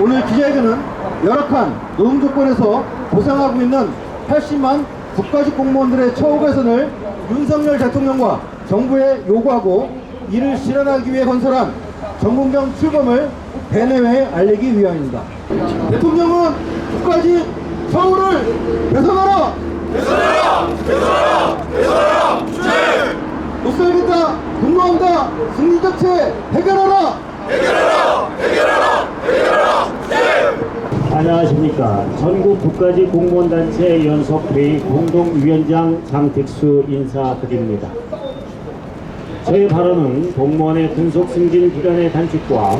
오늘 기자회견은 열악한 노동 조건에서 고생하고 있는 80만 국가직 공무원들의 처우 개선을 윤석열 대통령과 정부에 요구하고 이를 실현하기 위해 건설한 전문경 출범을 대내외에 알리기 위함입니다. 대통령은 국가직 처우를 개선하라! 개선하라! 개선하라! 개선하라! 못 살겠다! 분노한다! 승리자체 해결하라! 안녕하십니까. 전국 국가직 공무원단체 연석회의 공동위원장 장택수 인사드립니다. 저희 발언은 공무원의 근속 승진 기간의 단축과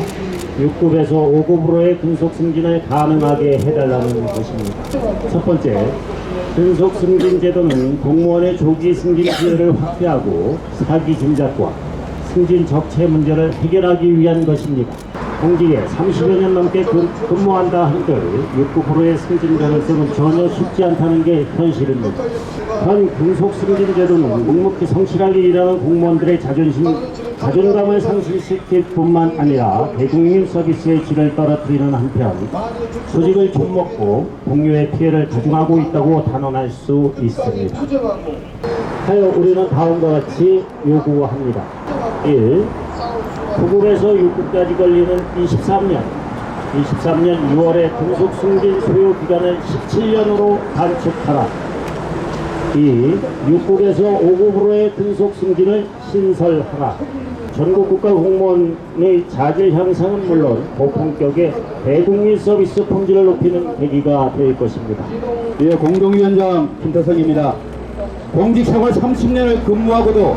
6급에서 5급으로의 근속 승진을 가능하게 해달라는 것입니다. 첫 번째, 근속 승진 제도는 공무원의 조기 승진 기회를 확대하고 사기 짐작과 승진 적체 문제를 해결하기 위한 것입니다. 공직에 30여 년 넘게 근- 근무한다 한들 6%의 승진 가능성은 전혀 쉽지 않다는 게 현실입니다. 현 근속 승진 제도는 묵묵히 성실하게 일하는 공무원들의 자존심, 자존감을 상실시킬 뿐만 아니라 대국민 서비스의 질을 떨어뜨리는 한편 조직을 좀먹고 동료의 피해를 가중하고 있다고 단언할 수 있습니다. 하여 우리는 다음과 같이 요구합니다. 1. 9급에서 6급까지 걸리는 23년, 23년 6월에 등속 승진 소요 기간을 17년으로 단축하라. 2. 6급에서 5급으로의 등속 승진을 신설하라. 전국 국가 공무원의 자질 향상은 물론 고품격의 대국민 서비스 품질을 높이는 계기가 될 것입니다. 예, 공동위원장 김태성입니다. 공직생활 30년을 근무하고도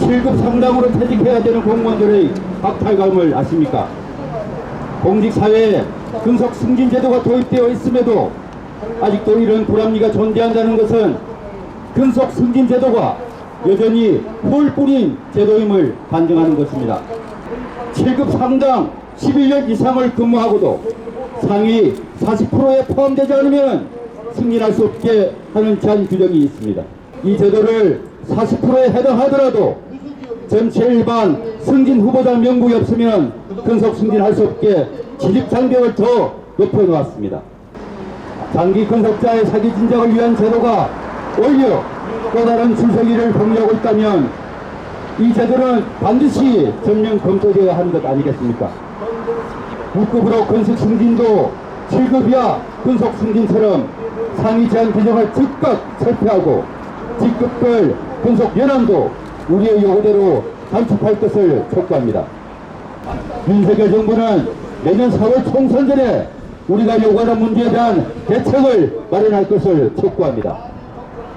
7급 상당으로 퇴직해야 되는 공무원들의 박탈감을 아십니까? 공직사회에 근속 승진 제도가 도입되어 있음에도 아직도 이런 불합리가 존재한다는 것은 근속 승진 제도가 여전히 홀뿐인 제도임을 반증하는 것입니다. 7급 상당 11년 이상을 근무하고도 상위 40%에 포함되지 않으면 승진할 수 없게 하는 제한 규정이 있습니다. 이 제도를 40%에 해당하더라도 전체 일반 승진 후보자 명부에 없으면 근속 승진할 수 없게 진입 장벽을 더 높여놓았습니다. 장기 근속자의 사기 진작을 위한 제도가 오히려 또 다른 출세기를 공유하고 있다면 이 제도는 반드시 전면 검토되어야 하는 것 아니겠습니까? 6급으로 근속 승진도 7급이야 근속 승진처럼 상위 제한 규정을 즉각 철폐하고 직급별 근속 연한도 우리의 요구대로 단축할 것을 촉구합니다. 윤석열 정부는 내년 4월 총선 전에 우리가 요구하는 문제에 대한 대책을 마련할 것을 촉구합니다.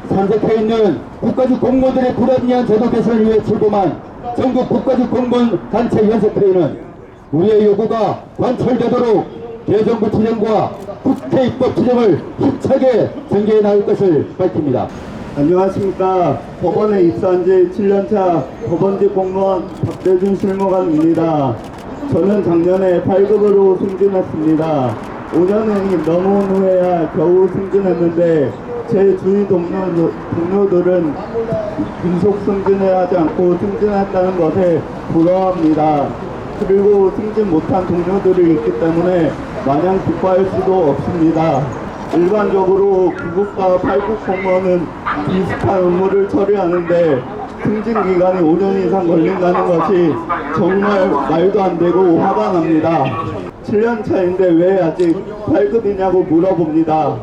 산적해 있는 국가직 공무원들의 불합리한 제도 개선을 위해 출범한 전국 국가직 공무원 단체 연석회의는 우리의 요구가 관철되도록 대정부 투쟁과 국회 입법 투쟁을 힘차게 전개해 나갈 것을 밝힙니다. 안녕하십니까. 법원에 입사한 지 7년차 법원직 공무원 박대준 실무관입니다. 저는 작년에 8급으로 승진했습니다. 5년이 넘은 후에야 겨우 승진했는데 제 주위 동료, 동료들은 근속 승진을 하지 않고 승진했다는 것에 부러워합니다. 그리고 승진 못한 동료들이 있기 때문에 마냥 기뻐할 수도 없습니다. 일반적으로 9급과 8급 공무원은 비슷한 업무를 처리하는데 승진 기간이 5년 이상 걸린다는 것이 정말 말도 안 되고 화가 납니다. 7년 차인데 왜 아직 8급이냐고 물어봅니다.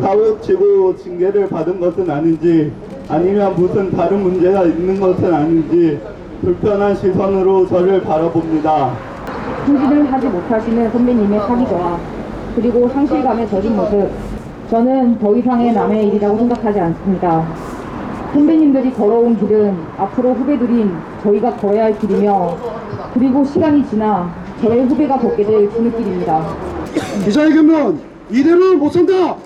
사고 치고 징계를 받은 것은 아닌지 아니면 무슨 다른 문제가 있는 것은 아닌지 불편한 시선으로 저를 바라봅니다. 승진을 하지 못하시는 선배님의 사기저하 그리고 상실감에 젖은 모습 저는 더 이상의 남의 일이라고 생각하지 않습니다. 선배님들이 걸어온 길은 앞으로 후배들인 저희가 걸어야 할 길이며 그리고 시간이 지나 저의 후배가 걷게 될 지름길입니다. 기자회견은 이대로 못 산다.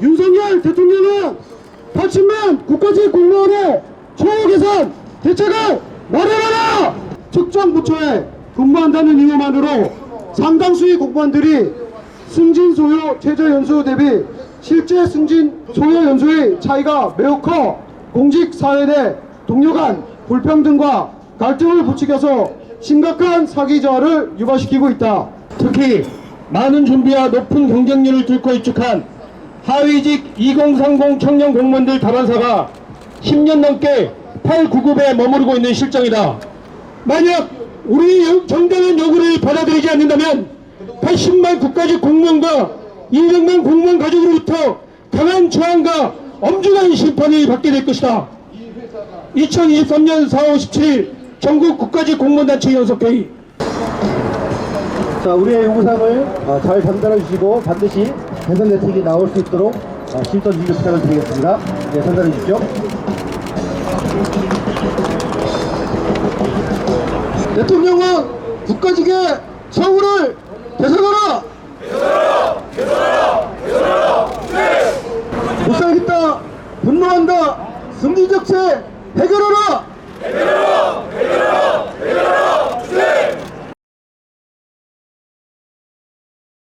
윤석열 대통령은 80만 국가직 공무원의 처우 개선 대책을 마련하라. 특정 부처에 근무한다는 이유만으로 상당수의 공무원들이 승진 소요 최저 연수 대비 실제 승진 소요 연수의 차이가 매우 커 공직 사회 내 동료 간 불평등과 갈등을 부추겨서 심각한 사기 저하를 유발시키고 있다. 특히 많은 준비와 높은 경쟁률을 뚫고 입축한 하위직 2030 청년 공무원들 다반사가 10년 넘게 8구급에 머무르고 있는 실정이다. 만약 우리 요- 정당한 요구를 받아들이지 않는다면 80만 국가직 공무원과 200만 공무원 가족으로부터 강한 저항과 엄중한 심판을 받게 될 것이다. 2023년 4월 17일 전국 국가직 공무원단체 연석회의 자, 우리의 요구사항을 어, 잘 전달해 주시고 반드시 개선 대책이 나올 수 있도록 어, 심선 주기 부탁을 드리겠습니다. 네, 전달해 주십시오. 대통령은 국가직의 처우를 개선하라! 못 살겠다! 분노한다! 승리적체 해결하라!